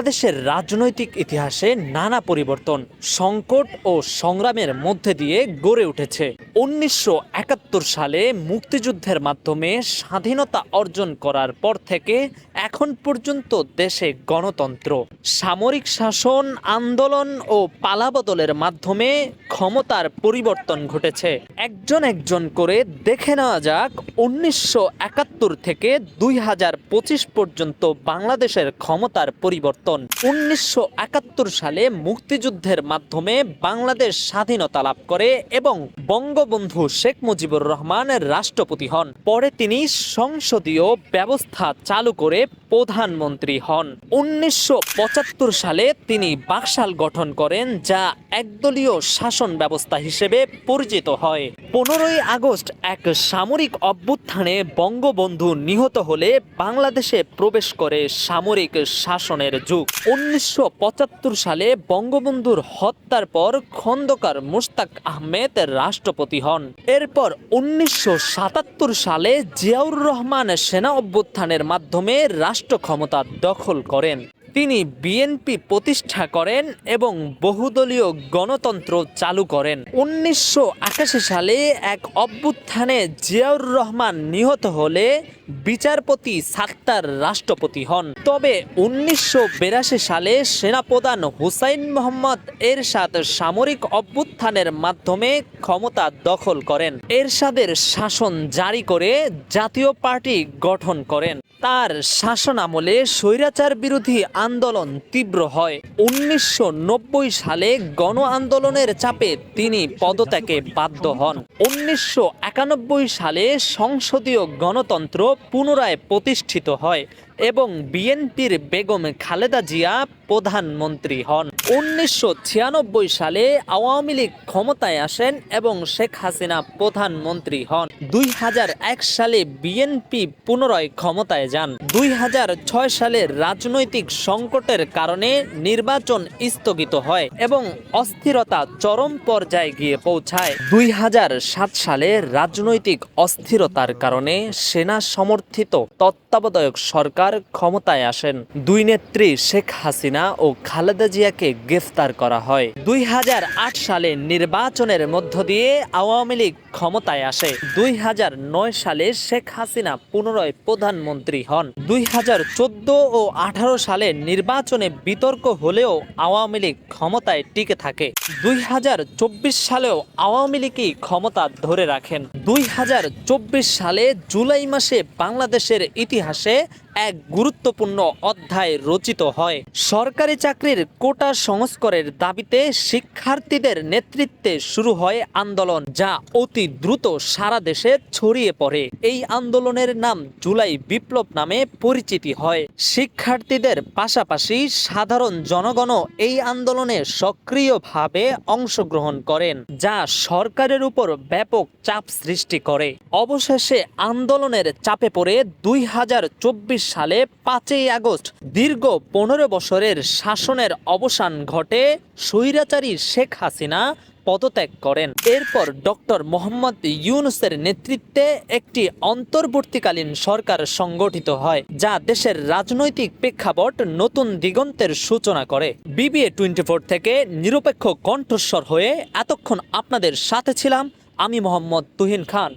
বাংলাদেশের রাজনৈতিক ইতিহাসে নানা পরিবর্তন, সংকট ও সংগ্রামের মধ্যে দিয়ে গড়ে উঠেছে। উনিশশো একাত্তর সালে মুক্তিযুদ্ধের মাধ্যমে স্বাধীনতা অর্জন করার পর থেকে এখন পর্যন্ত দেশে গণতন্ত্র। সামরিক শাসন, আন্দোলন ও পালাবদলের মাধ্যমে ক্ষমতার পরিবর্তন ঘটেছে। একজন একজন করে দেখে নেওয়া যাক, উনিশশো একাত্তর থেকে দুই হাজার পঁচিশ পর্যন্ত বাংলাদেশের ক্ষমতার পরিবর্তন উনিশশো একাত্তর সালে মুক্তিযুদ্ধের মাধ্যমে বাংলাদেশ স্বাধীনতা লাভ করে এবং বঙ্গবন্ধু শেখ মুজিবুর রহমান রাষ্ট্রপতি হন। পরে তিনি সংসদীয় ব্যবস্থা চালু করে প্রধানমন্ত্রী হন। উনিশশো পঁচাত্তর সালে তিনি বাকশাল গঠন করেন, যা একদলীয় শাসন ব্যবস্থা হিসেবে পরিচিত হয়। পনেরোই আগস্ট এক সামরিক অভ্যুত্থানে বঙ্গবন্ধু নিহত হলে বাংলাদেশে প্রবেশ করে সামরিক শাসনের যুগ উনিশশো পঁচাত্তর সালে বঙ্গবন্ধুর হত্যার পর খন্দকার মুশতাক আহমেদ রাষ্ট্রপতি হন। এরপর উনিশশো সাতাত্তর সালে জিয়াউর রহমান সেনা অভ্যুত্থানের মাধ্যমে রাষ্ট্র ক্ষমতা দখল করেন। তিনি বিএনপি প্রতিষ্ঠা করেন এবং বহুদলীয় গণতন্ত্র চালু করেন। উনিশশো একাশি সালে এক অভ্যুত্থানে জিয়াউর রহমান নিহত হলে বিচারপতি সাক্তার রাষ্ট্রপতি হন। তবে উনিশশো বিরাশি সালে সেনাপ্রধান হুসাইন মোহাম্মদ এরশাদ সামরিক অভ্যুত্থানের মাধ্যমে ক্ষমতা দখল করেন। এরশাদের শাসন জারি করে জাতীয় পার্টি গঠন করেন। তার শাসন আমলে স্বৈরাচার বিরোধী আন্দোলন তীব্র হয়। উনিশশো নব্বই সালে গণ আন্দোলনের চাপে তিনি পদত্যাগে বাধ্য হন। উনিশশো একানব্বই সালে সংসদীয় গণতন্ত্র পুনরায় প্রতিষ্ঠিত হয়। এবং বিএনপির বেগম খালেদা জিয়া প্রধানমন্ত্রী হন। উনিশশো ছিয়ানব্বই সালে আওয়ামী লীগ ক্ষমতায় আসেন এবং শেখ হাসিনা প্রধানমন্ত্রী হন। দুই হাজার এক সালে বিএনপি পুনরায় ক্ষমতায় যান। দুই হাজার ছয় সালে রাজনৈতিক সংকটের কারণে নির্বাচন স্থগিত হয় এবং অস্থিরতা চরম পর্যায়ে গিয়ে পৌঁছায়। দুই হাজার সাত সালে রাজনৈতিক অস্থিরতার কারণে সেনা সমর্থিত তত্ত্বাবধায়ক সরকার ক্ষমতায় আসেন। দুই নেত্রী শেখ হাসিনা ও খালেদা জিয়াকে গ্রেফতার করা হয়। দুই সালে নির্বাচনের মধ্য দিয়ে আওয়ামী লীগ ক্ষমতায় আসে। দুই হাজার নয় সালে শেখ হাসিনা পুনরায় প্রধানমন্ত্রী হন। দুই হাজার চোদ্দ ও আঠারো সালে নির্বাচনে বিতর্ক হলেও আওয়ামী লীগ ক্ষমতায় টিকে থাকে। দুই হাজার চব্বিশ সালেও আওয়ামী লীগই ক্ষমতা ধরে রাখেন। দুই হাজার চব্বিশ সালে জুলাই মাসে বাংলাদেশের ইতিহাসে এক গুরুত্বপূর্ণ অধ্যায় রচিত হয়। সরকারি চাকরির কোটা সংস্কারের দাবিতে শিক্ষার্থীদের নেতৃত্বে শুরু হয় আন্দোলন, যা অতি দ্রুত সারা দেশে ছড়িয়ে পড়ে। এই আন্দোলনের নাম জুলাই বিপ্লব নামে পরিচিতি হয়। শিক্ষার্থীদের পাশাপাশি সাধারণ জনগণও এই আন্দোলনে সক্রিয়ভাবে অংশগ্রহণ করেন, যা সরকারের উপর ব্যাপক চাপ সৃষ্টি করে। অবশেষে আন্দোলনের চাপে পড়ে দুই হাজার চব্বিশ সালে পাঁচই আগস্ট দীর্ঘ পনেরো বছরের শাসনের অবসান ঘটে স্বৈরাচারী শেখ হাসিনা পদত্যাগ করেন। এরপর ডক্টর মোহাম্মদ ইউনুসের নেতৃত্বে একটি অন্তর্বর্তীকালীন সরকার সংগঠিত হয়, যা দেশের রাজনৈতিক প্রেক্ষাপট নতুন দিগন্তের সূচনা করে। বিবিএ টোয়েন্টি ফোর থেকে নিরপেক্ষ কণ্ঠস্বর হয়ে, এতক্ষণ আপনাদের সাথে ছিলাম, আমি মোহাম্মদ তুহিন খান।